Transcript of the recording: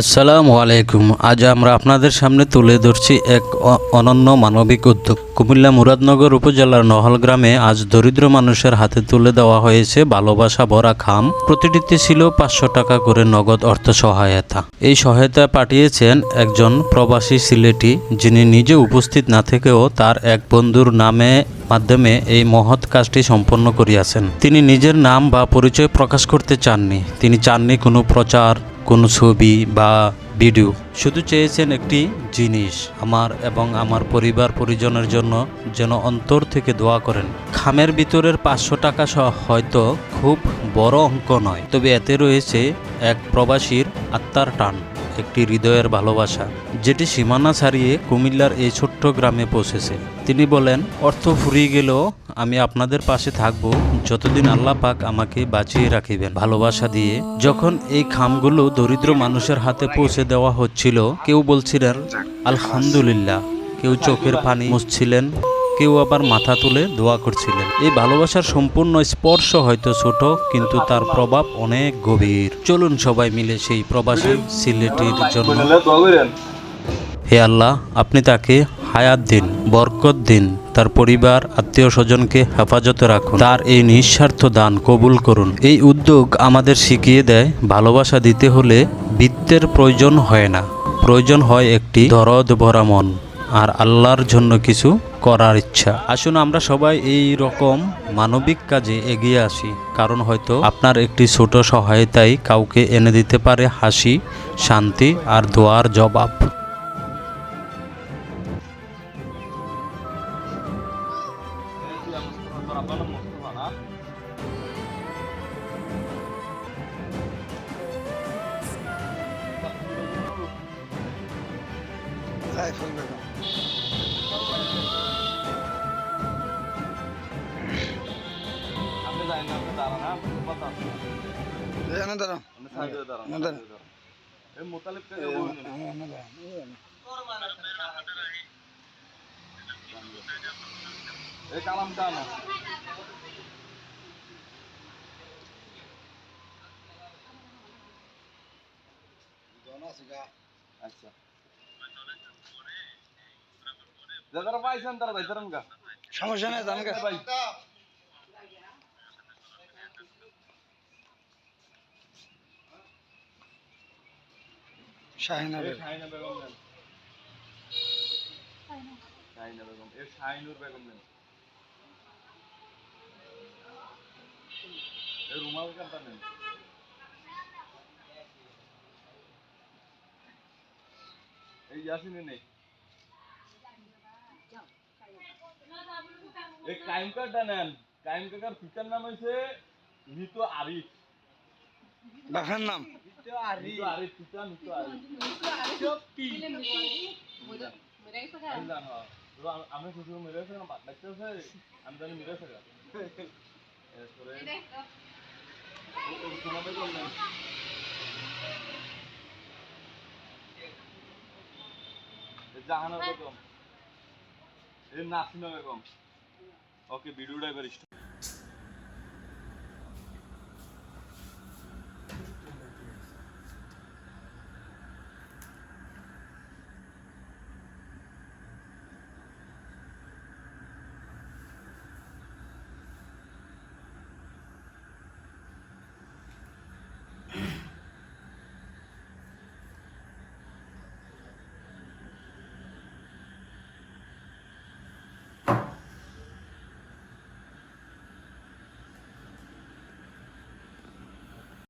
আসসালামু আলাইকুম। আজ আমরা আপনাদের সামনে তুলে ধরছি এক অনন্য মানবিক উদ্যোগ। কুমিল্লা মুরাদনগর উপজেলার নহল গ্রামে আজ দরিদ্র মানুষের হাতে তুলে দেওয়া হয়েছে ভালোবাসা ভরা খাম। প্রতিটিতে ছিল পাঁচশো টাকা করে নগদ অর্থ সহায়তা। এই সহায়তা পাঠিয়েছেন একজন প্রবাসী সিলেটি, যিনি নিজে উপস্থিত না থেকেও তার এক বন্ধুর নামে, মাধ্যমে এই মহৎ কাজটি সম্পন্ন করিয়াছেন। তিনি নিজের নাম বা পরিচয় প্রকাশ করতে চাননি। তিনি চাননি কোনো প্রচার কোনো ছবি বা ভিডিও। শুধু চেয়েছেন একটি জিনিস, আমার এবং আমার পরিবার পরিজনের জন্য যেন অন্তর থেকে দোয়া করেন। খামের ভিতরের পাঁচশো টাকা সহ হয়তো খুব বড় অঙ্ক নয়, তবে এতে রয়েছে এক প্রবাসীর আত্মার টান। একটি হৃদয়ের ভালোবাসা, যেটি সীমানা ছাড়িয়ে কুমিল্লার এই ছোট্ট গ্রামে পৌঁছেছে। তিনি বলেন, অর্থ ফুরিয়ে গেলেও আমি আপনাদের পাশে থাকব, যতদিন আল্লাহ পাক আমাকে বাঁচিয়ে রাখিবেন। ভালোবাসা দিয়ে যখন এই খামগুলো দরিদ্র মানুষের হাতে পৌঁছে দেওয়া হচ্ছিল, কেউ বলছিলেন, আলহামদুলিল্লাহ। কেউ চোখের পানি মুছছিলেন। কেউ আবার মাথা তুলে দোয়া করছিলেন। এই ভালোবাসার সম্পূর্ণ স্পর্শ হয়তো ছোট, কিন্তু তার প্রভাব অনেক গভীর। চলুন সবাই মিলে সেই প্রবাসী সিলেটির জন্য। হে আল্লাহ, আপনি তাকে হায়াত দিন, বরকত দিন, তার পরিবার, আত্মীয় স্বজনকে হেফাজতে রাখুন। তার এই নিঃস্বার্থ দান কবুল করুন। এই উদ্যোগ আমাদের শিখিয়ে দেয়, ভালোবাসা দিতে হলে বৃত্তের প্রয়োজন হয় না। প্রয়োজন হয় একটি দরদ ভরা মন। আর আল্লাহর জন্য কিছু করার ইচ্ছা। আসুন আমরা সবাই এই রকম মানবিক কাজে এগিয়ে আসি। কারণ হয়তো আপনার একটি ছোট সহায়তাই কাউকে এনে দিতে পারে হাসি, শান্তি আর দোয়ার জবাব। সাইফুল বেগম এখানে এখানে দাঁড়াও আচ্ছা। যারা পাইছেন তারা যাইতারেন গা সমস্যা নেই জানকে ভাই শাহিনা বেগম। শাহিনা বেগম নেন। শাহিনা বেগম। এ শাহিনুর বেগম নেন। এ রুমাল কান্তা নেন। এই ইয়াসিনে নেই। এই কাইম কার্ডটা নেন। কাইম কাকার পিতার নাম হয়েছে নিতু আরিফ। বাপের নাম। আম- শ্বশুর মেরে না বাচ্চা আমি জানি মেরে ও তোমাদের জাহানা বেগম এর নাসিনা বেগম ওকে ভিডিওটা এবার